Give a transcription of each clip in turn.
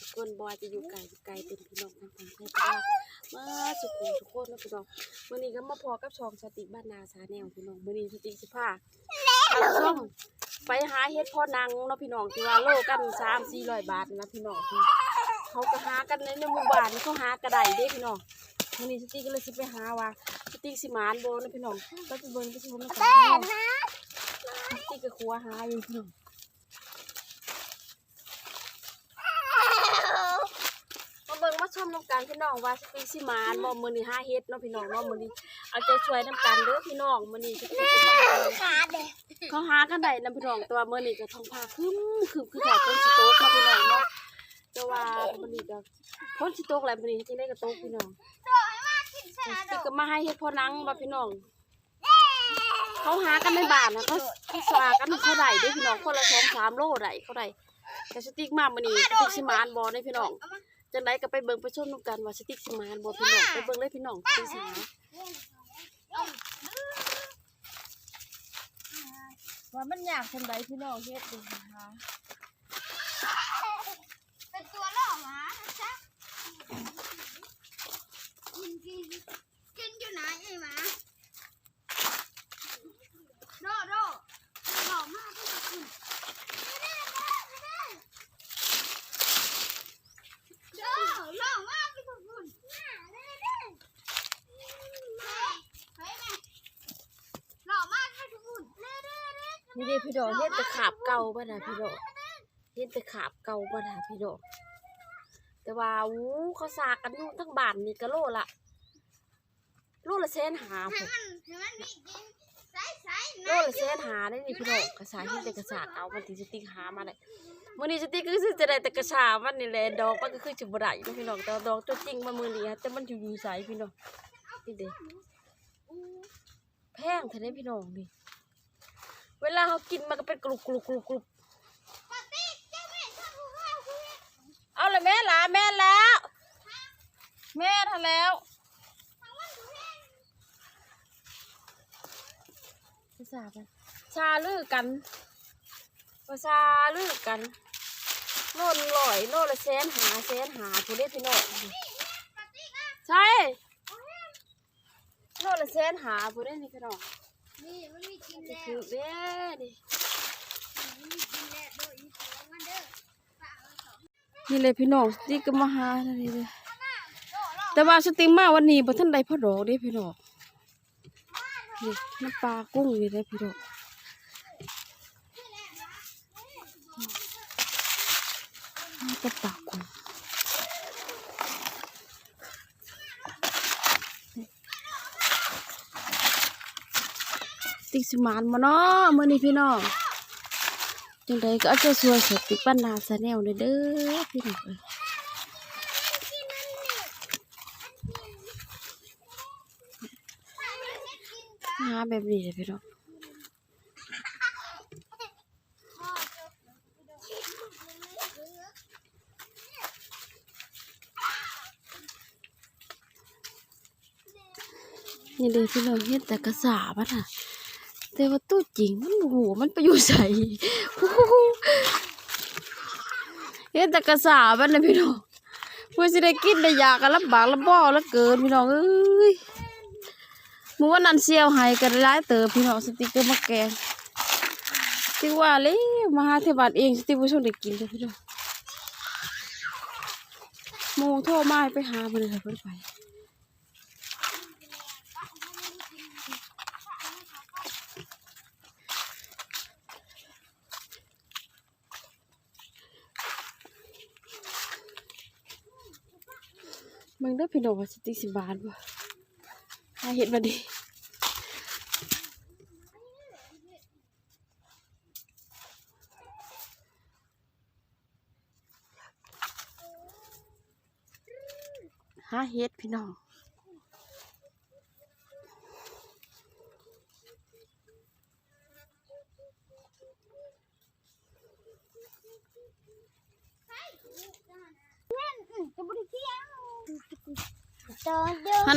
น้องว่าสุขุสุคนบอยจะอยู่ไกลอยู่ไกลเป็นพี่น้องทางทางเทพเรามาสุขุสุคนนะพี่น้องมื้อนี้ก็มาพอกับช่องสติบ้านนาสาแนวพี่น้องมื้อนี้สติสิพาทางช่องไปหาเฮ็ดพ่อนังเนาะพี่น้องที่ว่าโลกัน3-400บาทนะพี่น้องเขาก็หากันในในหมู่บ้านนี่เขาหากระไดเด้พี่น้องมื้อนี้สติก็เลยสิไปหาว่าสติสิหมานบ่นะพี่น้องก็ไปเบิ่งไปชมนำกันพี่น้องสติก็ครัวหาอยู่พี่น้อง มาน้ำกันพี่น้องว่าสปีสิมานบ่มื้อนี้หาเฮ็ดเนาะพี่น้องเนาะมื้อนี้เอาใจช่วยน้ำกันเด้อพี่น้องมือนี้สิมาเขาหากันได้นํพี่น้องแต่ว่ามือนี้ก็ท้องผ้าคึ้มคึมคือแถวฝนสิตกเนาะพี่น้องเนาะแต่ว่ามือนี้ก็ฝนสิตกแล้วมื้อนี้จังได๋ก็ตกพี่น้องต่สิก็มาให้เฮ็ดพอนังบ่พี่น้องเขาหากันในบ้านนะเขาเขาสากันเขาได้เด้อพี่น้องคนละ2-3โลได้เขาได้แต่สติ๊กมามือนี้สติ๊กสิมานบ่ได้พี่น้อง จังไรก็ไปเบิ่งไปชมนุกันว่าสติ๊กสิมานบ่พี่น้องไปเบิ่งเลยพี่น้องพี่สาวว่ามันยากจังไรพี่น้องเฮ็ดดูนะคะ เป็นตัวล่อหมานะจ๊ะกินกินกินอยู่ไหนไอ้หมาโดโดหล่อมากที่สุดคุณโดหล่อมากที่สุดคุณเฮ้ยแม่หล่อมากที่สุดคุณ นี่เด้พี่น้อเฮ็ดแต่ขาบเก่าบ่น่ะพี่น้อเฮ็ดแต่ขาบเก่าบ่น่ะพี่น้อแต่ว่าอู้เขาสากกันอยู่ทั้งบ้านนี่ก็โลละโลละแสนหาให้พุ่นมันให้มันมีกินใส่ใส่โลละแสนหาได้นี่พี่น้อกระสาเฮ็ดแต่กระสาเอามันถึงสติ๊กหามาได้มือนี้สติ๊กก็คือจะได้แต่กระสามันนี่แหละดอกมันก็คือสิบ่ได้เนาะพี่น้องแต่ดอกตัวจริงมามือนี้ฮะแต่มันอยู่อยู่ไสพี่น้องนี่เด้แพงเท่านี้พี่น้องนี่ เวลาเขากินมันก็เป็นกรุบกรุบกรุบกรุบปาตี้เจ้าแม่ชอบผู้ว่าเอาเลยแม่ละแม่แล้ว แม่ทันแล้วทาวันผู้ว่าภาษากันชาลือกันภาษาลือกันโน่นลอยโน่นละแสนหาแสนหาผู้เล่พี่น้องปาตี้อะใช่โน่นละแสนหาผู้เล่นี่พี่น้อง นี่มันมีกินจะแล้วคือเด้ดิมันมีกินแล้วโดยอีกสองมันเด้อฝากมันสองนี่เลยพี่น้องนี่ก็มาหาเท่านี้เลยโดล่อแต่ว่าสติงมาวันนี้บ่ทันได้พ่อดอกเด้พี่น้องนี่น้ำปลากุ้งนี่ได้พี่น้องน้ำปลาปลากุ้ง ติ๊กสิมานมาเนาะมื้อนี้พี่น้องจังใดก็เอาใจช่วยสติกบ้านนาซะแนวเด้อเด้อพี่น้องเอ้ยหาแบบนี้เลยพี่น้องนี่เลยพี่น้องเห็นแต่กระสาบอะน่ะ แต่ว่าตู้จริงมันโอ้โหมันไปอยู่ใส่เห็นแต่กะสาบอะนนะพี่น้องเพื่อสิได้กินได้อยากันลำบากลำบ่อแล้วเกินพี่น้องเอ้ยหมูว่านันเซียวให้กันร้ายเติบพี่น้องสติกเกอร์มาแกงติว่าเลยมาหาเทบาทเองสติผู้ชมได้กินเลยพี่น้องโมโทรมาไปหาไปเลยเพิ่นไป มึงได้พี่น้องว่าสติกสิบบาทบ่หาเห็ดมาดิหาเห็ดพี่น้อง จะบริเที่ยวต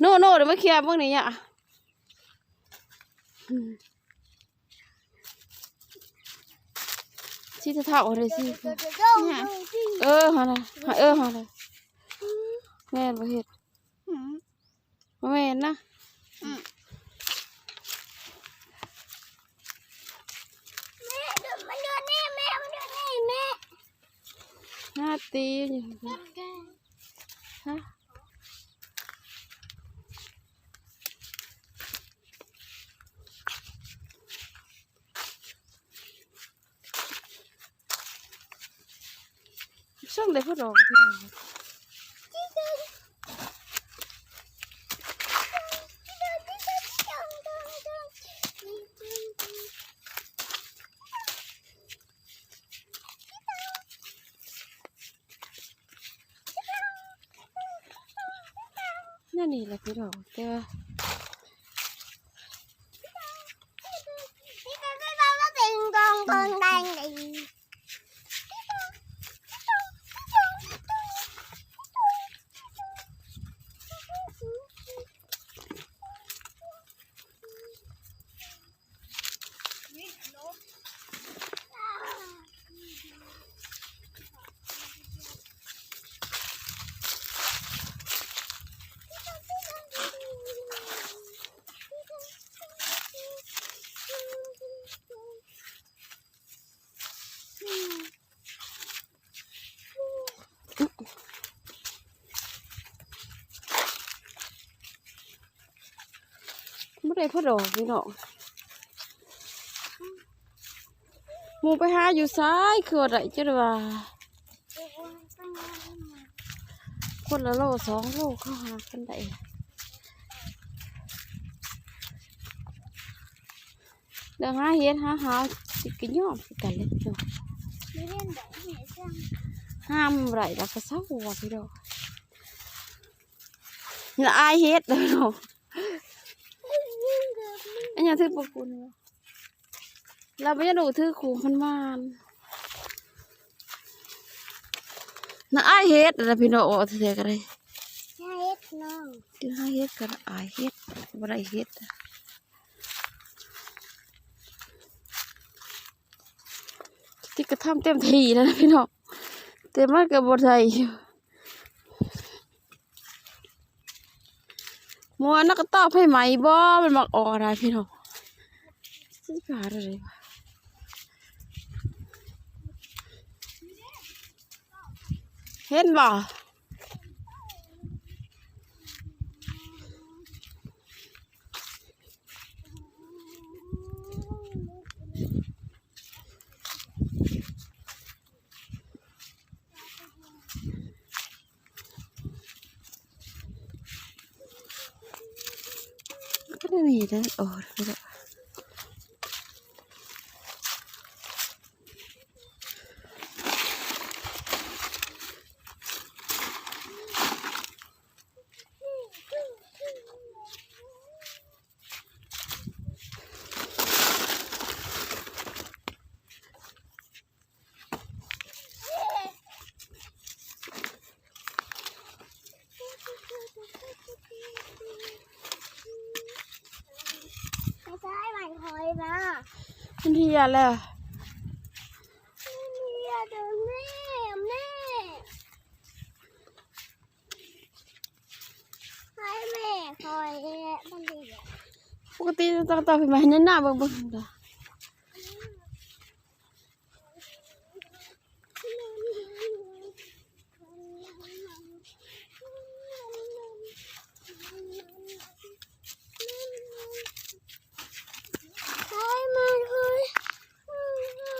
โน่โน่เดี๋ยวมาเคลียร์พวกนี้อะอืมที่จะเท่าอะไรสิตองติงเออฮะนะเออฮะนะแม่นบ่เฮ็ดบ่แม่นนะ แม่เดินมันเดินนี่แม่มันเดินนี่แม่ หน้าตีอยู่ฮะช่างเลยพ่อดอกพี่น้อง นั่นนี่แหละพี่ดอกแต่ว่า ไม่ได้พ่อดอกพี่น้องหมูไปหาอยู่ซ้ายคืออะไรจ้ะว่าคนละโลสองโลเข้าหากันได้เดี๋ยวหาเฮ็ดหาหาสิกินยอมคือกันเลยพี่น้องห้ามไรแล้วก็เศร้าว่ะพี่น้องอย่าอายเฮ็ดเลยน้อง อันนี้ถือปกุลวะเราไม่ได้ดูถือขู่พันมานน่าอายเฮ็ดแล้วพี่น้องโอ้เสียกันเลยกินหาเฮ็ดกันอายเฮ็ดบ่ได้เฮ็ดที่กระทำเต็มที่แล้วนะพี่น้องแต่มันก็บ่ได้อยู่ มัวนักตอบให้ไหมบ่มันมักออกอะไรพี่น้องสิบาทอะไรวะเห็นบ่ yedin. Oh, ก็ได้มีได้โอ้ไม่ได้มันที่ยาแล้วคอยมันดีปกติต้องตอบให้มาให้หน้าเบิ่งเบิ่งเด้อ ใช่มันเฮ้ย เฮ้ย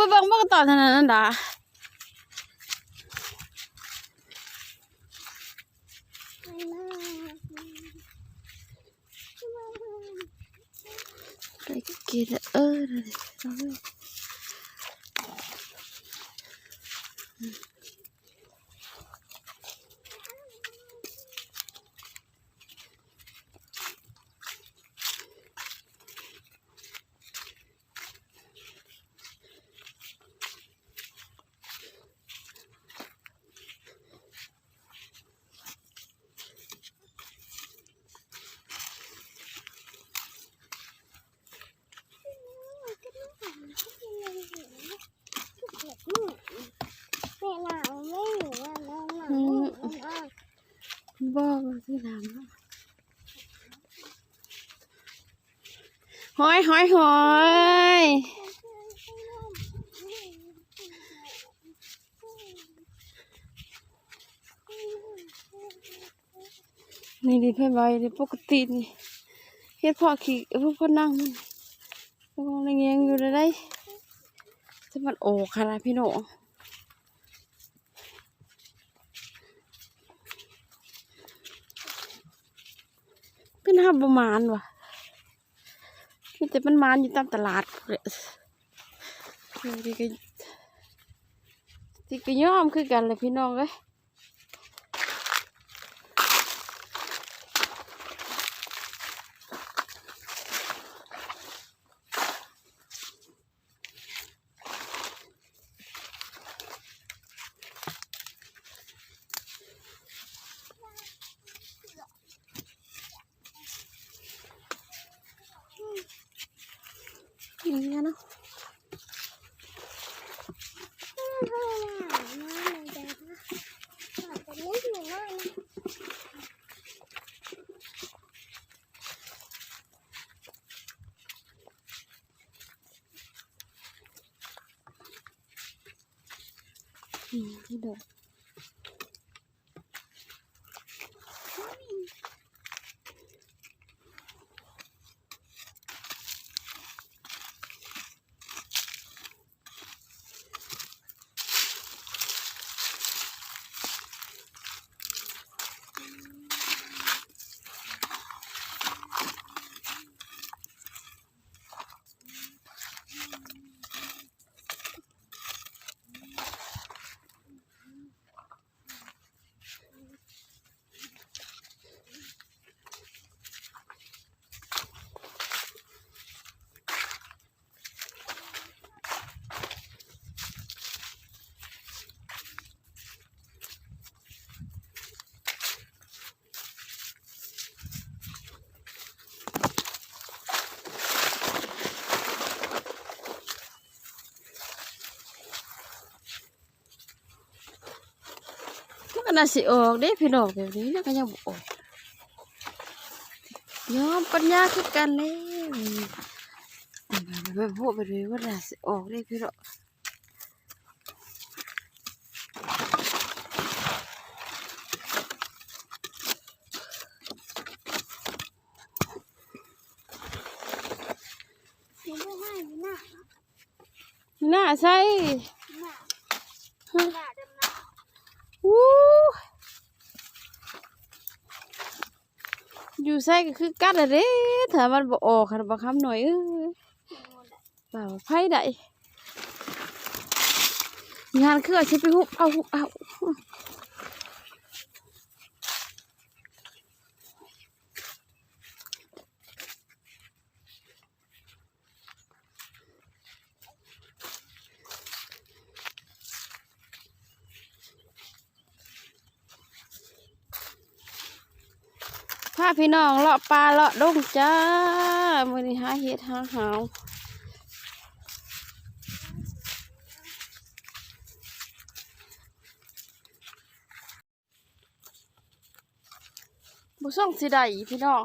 หาหน้าหนูไปเบิ่งบ่กันต่อเท่านั้นนั่นด่าไปกินเออเดี๋ยวเอาเลยบ่ที่น้ำนะห อยหอยหอยนี่ดิเพื่อนไว้ดิปกตินี่เฮ็ดพ่อขี่พวกคนนั่งมันพวกอะไรเงี้ยอยู่ได้ได้จะมันโอ้ขนาดพี่น้องเป็นห้าประมาณว่ะ มีแต่มันมานอยู่ตามตลาดเลยที่ก็ที่ก็ย่อมคือกันเลยพี่น้องเลย อื ก็น่าสิออกเด้พี่น้องแบบนี้แล้วก็ยังบ่ออกยอมปัญญาคือกันแล้วไปไปพูดไปเลยว่าน่าสิออกเด้พี่น้องน่าใช่ อยู่ใส่ก็คือกัดอะเด้ถ้ามันบ่ออกคันบ่คำหน่อยเอ้ยเปล่าไผได้งานคือเอาชิไปหุบเอาหุบเอา พี่น้องเลาะปลาเลาะดงจ้ามือนี้หาเห็ดหาหาวบ่ส่งสิได้พี่น้อง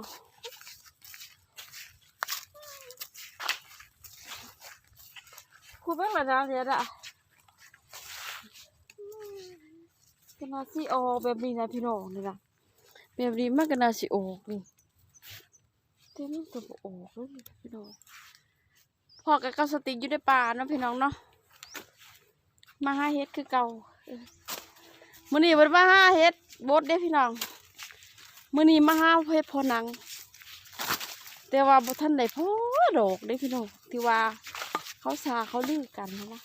คูเบิ่งละจ้าเดี๋ยวละก็น่าสิออแบบนี้นะพี่น้องนี่ละ แบบนี้มันก็น่าสิออกนี่แต่มันก็บ่ออกเลยพี่น้องพ่อกับเกาสติกอยู่ในป่าเนาะพี่น้องเนาะมาหาเฮ็ดคือเก่าเมื้อนี้เพิ่นมาหาเฮ็ดบดเด้พี่น้องมื้อนี้มาหาเฮ็ดพอนัง แต่ว่าบ่ทันได้พอดอกเด้พี่น้องที่ว่าเขาสาเขาลือกันนะ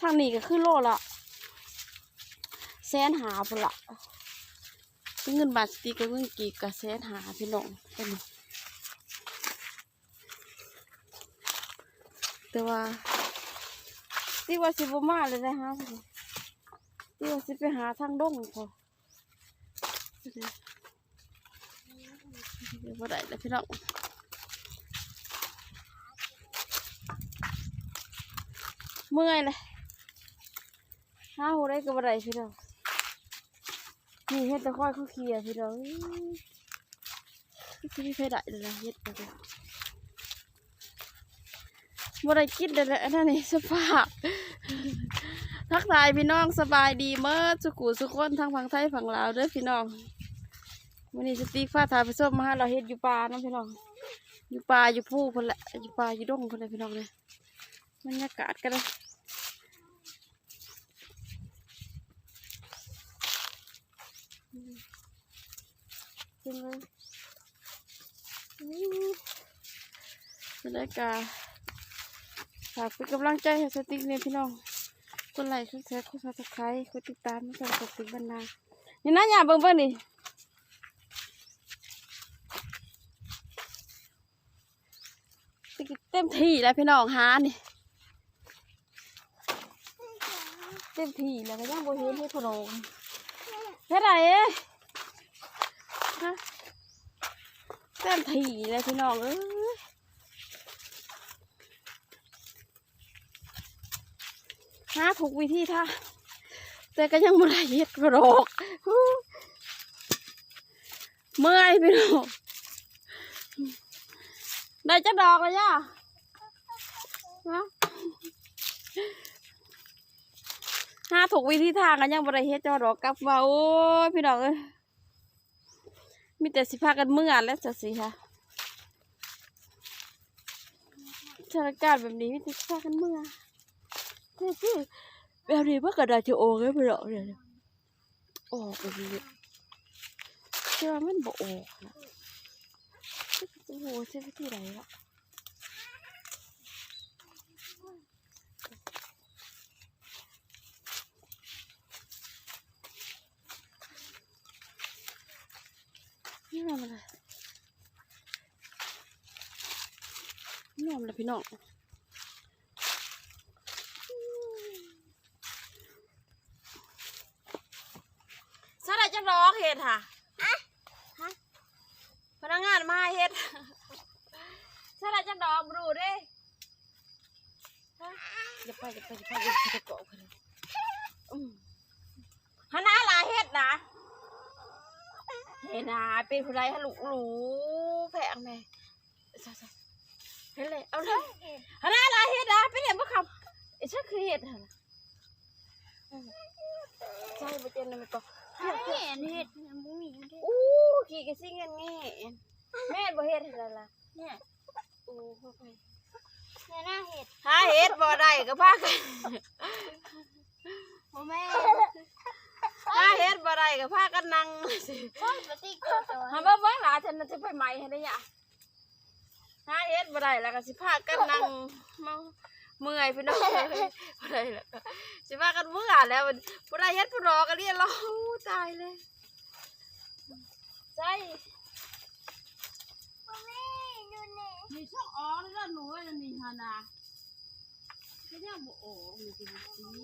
ทางนี้ก็คือโลละแสนหาพุ่นละ เงินบาทสติกกับเงินกีบกับแสหาพี่น้องเป็นแต่ว่าที่ว่าสิบมาเลยนะฮะที่ว่าสิไปหาทางดงพอเดี๋ยวบ่ได้แล้วพี่น้องเมื่อยเลยห้าหูได้ก็บ่ได้พี่น้อง นี่เฮ็ดตะค่อยเขาเคลียร์พี่น้องที่ไม่เคยได้เลยนะเฮ็ดไปเลยบ่ได้กินเลยแหละนั่นนี่สภาพทักทายพี่น้องสบายดีเมื่อสุขุสุขคนทั้งฝั่งไทยฝั่งลาวเด้อพี่น้องวันนี้สตีฟ้าถ่ายไปส้มมาให้เราเฮ็ดอยู่ป่าเนาะพี่น้องอยู่ป่าอยู่ผู้คนละอยู่ป่าอยู่ดงคนลยพี่น้องเลยบรรยากาศกันเลย จริงเลยบรรยากาศฝากเป็นกำลังใจให้สติ๊กเนี่ยพี่น้องกดไลค์กดแชร์กดซับสไครต์กดติดตามไม่ต้องกดติดบันดานี่นะอย่าเบิ่งเบิ่งนี่ติ๊กเต็มที่แล้วพี่น้องหานี่เต็มที่แล้วก็ยังโบเห็นให้พะโรงเฮ็ดอะไรเอ้ย ฮะเต็มที่แล้วพี่น้องเอ้ยหาถูกวิธีท่าแต่ก็ยังไม่ได้เฮ็ดกระโดกเมื่อยพี่น้องได้จะดอกเลยย่าฮะหาถูกวิธีทางกันยังไม่ไดเฮ็ดจะดอกกลับมาโอ้ยพี่น้องเอ้ย มีแต่สิพากันเมื่อแล้วจะสิค่ะสถานการณ์แบบนี้มีแต่สิพากันเมื่อแต่ที่แบบนี้เมื่อกระดาษจะโอ้ยไม่หรอกเนี่ยโอ้แบบนี้เชื่อมันบอกโอ้นะโอ้ใช่วิธีไหนละ ồ ồ xem cái gì này ạ như nào mà này như nào là phía nọ สาได้จังร้องเฮ็ดค่ะฮะพนักงานมาเฮ็ดสาได้จังร้องบรูเด้ฮะอย่าไปอย่าไปอย่าไปอย่าไปเกาะกันเลยอืมฮะนาลาเฮ็ดนะ เฮ็ดนะเป็นผู้ใดฮะลูกหลูแพงแม่ซะๆเฮ็ดเลยเอาเลยฮะนาลาเฮ็ดนะเป็นอย่างบ่ครับไอ้ฉันคือเฮ็ดหั่นน่ะอืมใช่บ่เจนนะแม่ก็เห็ดเห็ดบุ้มีอยู่ด้วยอู้ขี่กระซิ่งกันแง่แม่บ่เฮ็ดให้แล้วล่ะเนี่ยอู้พ่อไปเนี่ยหน้าเห็ดหาเฮ็ดบ่ได้ก็พากันโมแม่ หาเฮ็ดบ่ได้ก็พากันนั่งสิต้นปฏิกิริยาหาบ่เบิ่งหลานฉันน่ะจะไปไหมให้ได้ยะหาเฮ็ดบ่ได้แล้วก็สิพากันนั่งเมาเมื่อยพี่น้องเอ้ยบ่ได้แล้วก็สิพากันเมื่อยแล้วมันบ่ได้เฮ็ดบ่รอกันเรียนรออู้ตายเลยใช่โมแม่ดูเนี่ยนี่ช่องอ๋อนี่ล่ะหนูไอ้นั่นนี่หานาไม่ได้บ่ออกนี่สิมาลง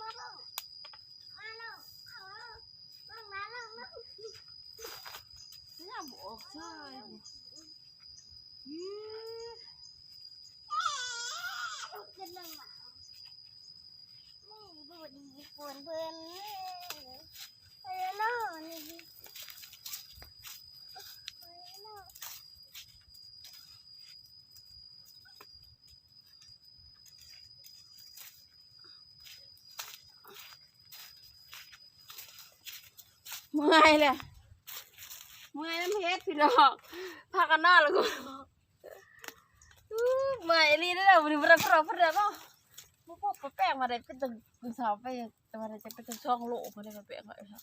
มาลงเอาลงมาลงมาลง ไม่ได้บ่ออกใช่ยือขึ้นลงมาไม่ดูดีฝนเพื่อนเออเนาะนี่ดิเออเนาะเมื่อยเลย เฮ็ดพี่น้องพากันนอนแล้วก็เมื่อยลีได้แล้ววันนี้วันนี้พระพระเนาะบ่พอแป้งมาได้เป็นตึงตึงสาวไปแต่ว่าจะเป็นตึงช่องโลบ่ได้มาแป้งไว้ครับ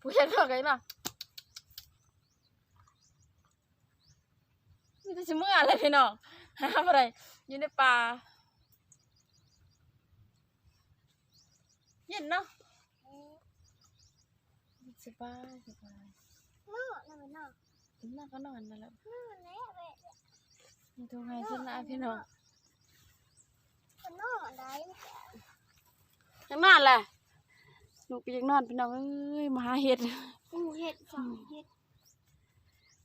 ผู้ใหญ่เท่ากันน่ะมีแต่สิเมื่ออะไรพี่น้องหาอะไรอยู่ในป่าเย็นเนาะ สบายสบายเนาะนั่นเนาะน่าก็นอนนั่นแหละนั่นแหละเว้ยมีตัวไงขึ้นนะพี่น้องคนนอนได้ยังนอนแหละลูกก็ยังนอนพี่น้องเอ้ยมาหาเห็ดกูเห็ดสองเห็ด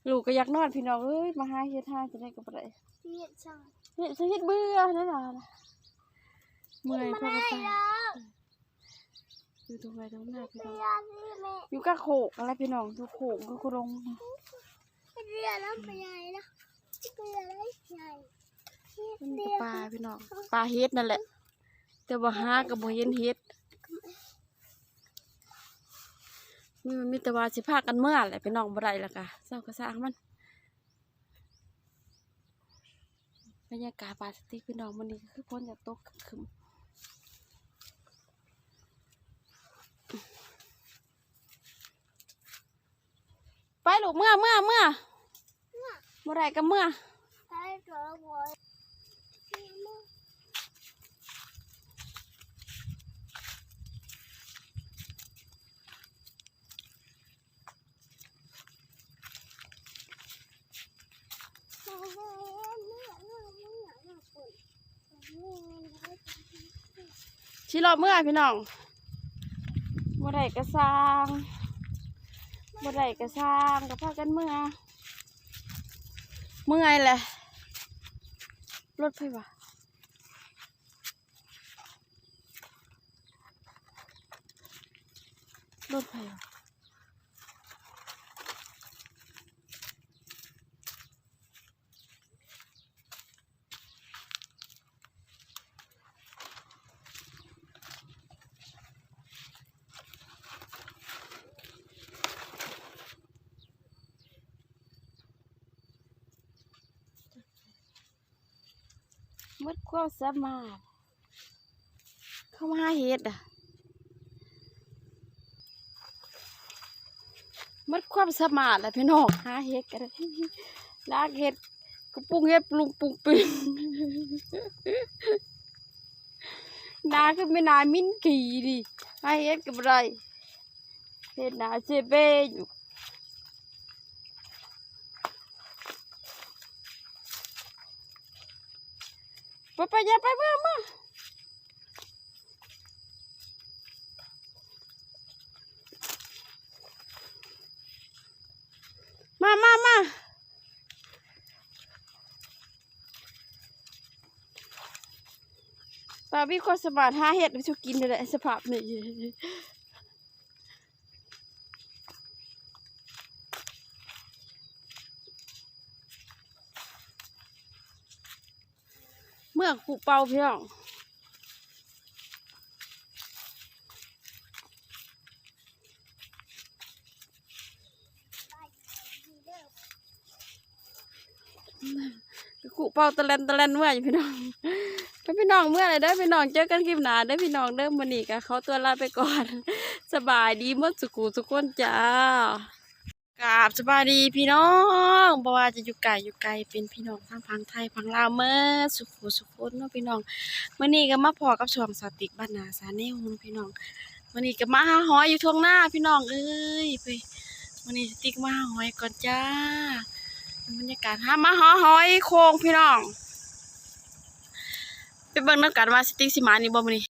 ลูกก็อยากนอนพี่น้องเอ้ยมาหาเห็ดหาจะได้กับอะไรเห็ดสองเห็ดจะเห็ดเบื่อนั่นล่ะเมื่อยมาพอได้กันไปแล้ว อยู่ตรงไหนตรงหน้าพี่น้องเรือนี่แม่อยู่กับโขกอะไรพี่น้องดูโขกดูโครงเรือแล้วไปใหญ่นะเรือแล้วใหญ่มันเรืกับอปลาพี่น้องปลาเห็ดนั่นแหละ แต่ว่าหากับบ่เห็นเห็ดมีมันมีแต่ว่าสิพากันเมื่อแหละพี่น้องบ่ได้และกะเศร้าก็สร้างมันบรรยากาศปาสติกพี่น้องมันนี่ก็คือพ้นจากตกคึม ไปลูกเมื่อเมื่อเมื่อเมื่อไรก็เมื่อใช้ตัวบอยนี่ชิรอเมื่อพี่น้องเมื่อไรก็สร้าง เมื่อไรก็สร้างก็พากันเมื่อเมื่อยแหละรถไฟวะรถไฟวะ มดความสามารถ เข้ามาเห็ดอะมดความสามารถแหละพี่น้องหาเห็ดกันลากเห็ดกระปุงเห็ดปรุงปรุงปิงนาคือไม่นามิ้นขี่ดิหาเห็ดกับไรเห็ดนาเจเบอยู่ไปไป อย่าไปเมื่อมามามามาตาพี่คนสบายหาเห็ดไปชุกินเลยสภาพนี่ เมื่อกูเป่าพี่น้องกูเป่าตะเลนตะเลนเมื่ออยู่พี่น้องไปพี่น้องเมื่อไรเด้พี่น้องเจอกันคลิปหนาเด้พี่น้องเด้อมันนี่กับเขาตัวลาไปก่อน สบายดีหมดสุขุทุกคนจ้า กราบสบายดีพี่น้องบ่ว่าจะอยู่ไกลอยู่ไกลเป็นพี่น้องทางพังไทยพังลาวเมื่อสุขุสุขคนเนาะพี่น้องมื่อนี้ก็มาพอกับช่วงสติกบ้านนาสาแนวเนาะพี่น้องมื่อนี้ก็มาหาหอยอยู่ทวงหน้าพี่น้องเอ้ยไปมื่อนี้สติกมาหาหอยก่อนจ้าบรรยากาศหามาหอหอยโค้งพี่น้องไปเบิ่งน้ำกันว่าสติ๊กสิมานี่บ่มื้อนี้